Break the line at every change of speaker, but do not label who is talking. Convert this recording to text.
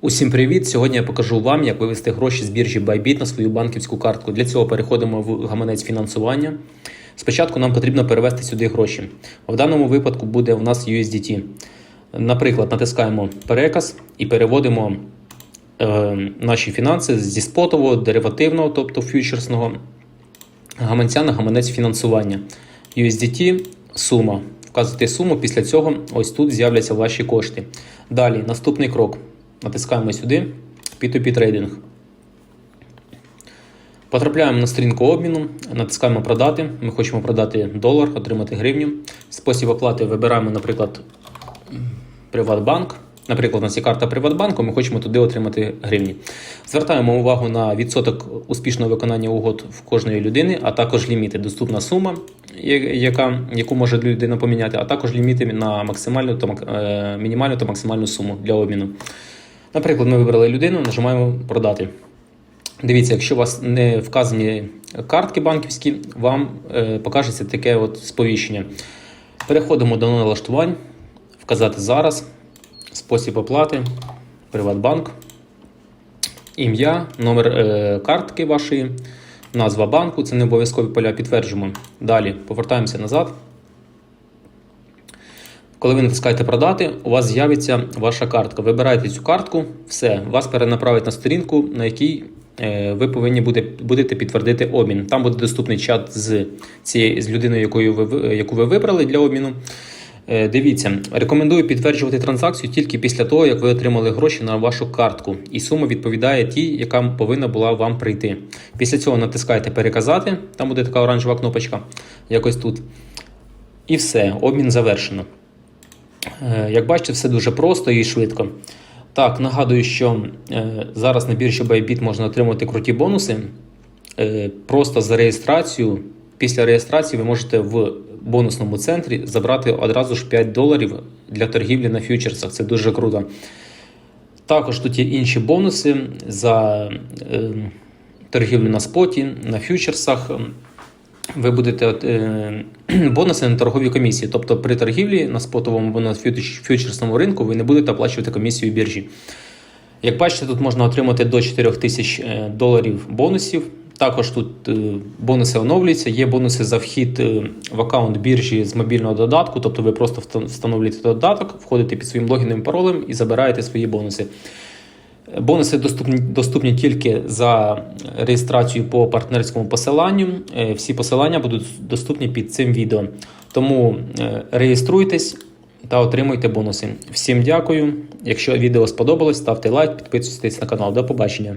Усім привіт! Сьогодні я покажу вам, як вивести гроші з біржі Bybit на свою банківську картку. Для цього переходимо в гаманець фінансування. Спочатку нам потрібно перевести сюди гроші. В даному випадку буде у нас USDT. Наприклад, натискаємо переказ і переводимо е, наші фінанси зі спотового, деривативного, тобто фьючерсного гаманця на гаманець фінансування. USDT сума. Вказуєте суму, після цього ось тут з'являться ваші кошти. Далі, наступний крок. Натискаємо сюди P2P трейдинг. Потрапляємо на сторінку обміну, натискаємо продати. Ми хочемо продати долар, отримати гривню. Спосіб оплати вибираємо, наприклад, Приватбанк. Наприклад, у нас є карта Приватбанку, ми хочемо туди отримати гривні. Звертаємо увагу на відсоток успішного виконання угод в кожної людини, а також ліміти. Доступна сума, яка, яку може людина поміняти, а також ліміти на максимальну та е, мінімальну та максимальну суму для обміну. Наприклад, ми вибрали людину, нажимаємо продати. Дивіться, якщо у вас не вказані картки банківські, вам е, покажеться таке от сповіщення. Переходимо до налаштувань, вказати зараз, спосіб оплати, Приватбанк, ім'я, номер е, картки вашої, назва банку, це не обов'язкові поля, підтверджуємо. Далі повертаємося назад. Коли ви натискаєте продати, у вас з'явиться ваша картка. Вибираєте цю картку, все, вас перенаправить на сторінку, на якій е, ви повинні буде, будете підтвердити обмін. Там буде доступний чат з цією з людиною, якою ви- яку ви вибрали для обміну. Е, Дивіться, рекомендую підтверджувати транзакцію тільки після того, як ви отримали гроші на вашу картку, і сума відповідає тій, яка повинна була вам прийти. Після цього натискаєте переказати, там буде така оранжева кнопочка, якось тут. І все, обмін завершено. Е, Як бачите, все дуже просто і швидко. Так, нагадую, що е, зараз на біржі Bybit можна отримати круті бонуси. Е, просто за реєстрацію. Після реєстрації ви можете в бонусному центрі забрати одразу ж 5 доларів для торгівлі на фьючерсах. Це дуже круто. Також тут є інші бонуси за торгівлю на споті, на фьючерсах. Ви будете от, е, бонуси на торгові комісії. Тобто при торгівлі на спотовому або на фьючерсному ринку ви не будете оплачувати комісію біржі. Як бачите, тут можна отримати до 4 тисяч е, доларів бонусів. Також тут е, бонуси оновлюються. Є бонуси за вхід е, в аккаунт біржі з мобільного додатку. Тобто ви просто вста- встановлюєте додаток, входите під своїм логіном і паролем і забираєте свої бонуси. Бонуси доступні, доступні тільки за реєстрацію по партнерському посиланню. Е, Всі посилання будуть доступні під цим відео. Тому е, реєструйтесь та отримуйте бонуси. Всім дякую. Якщо відео сподобалось, ставте лайк, підписуйтесь на канал. До побачення.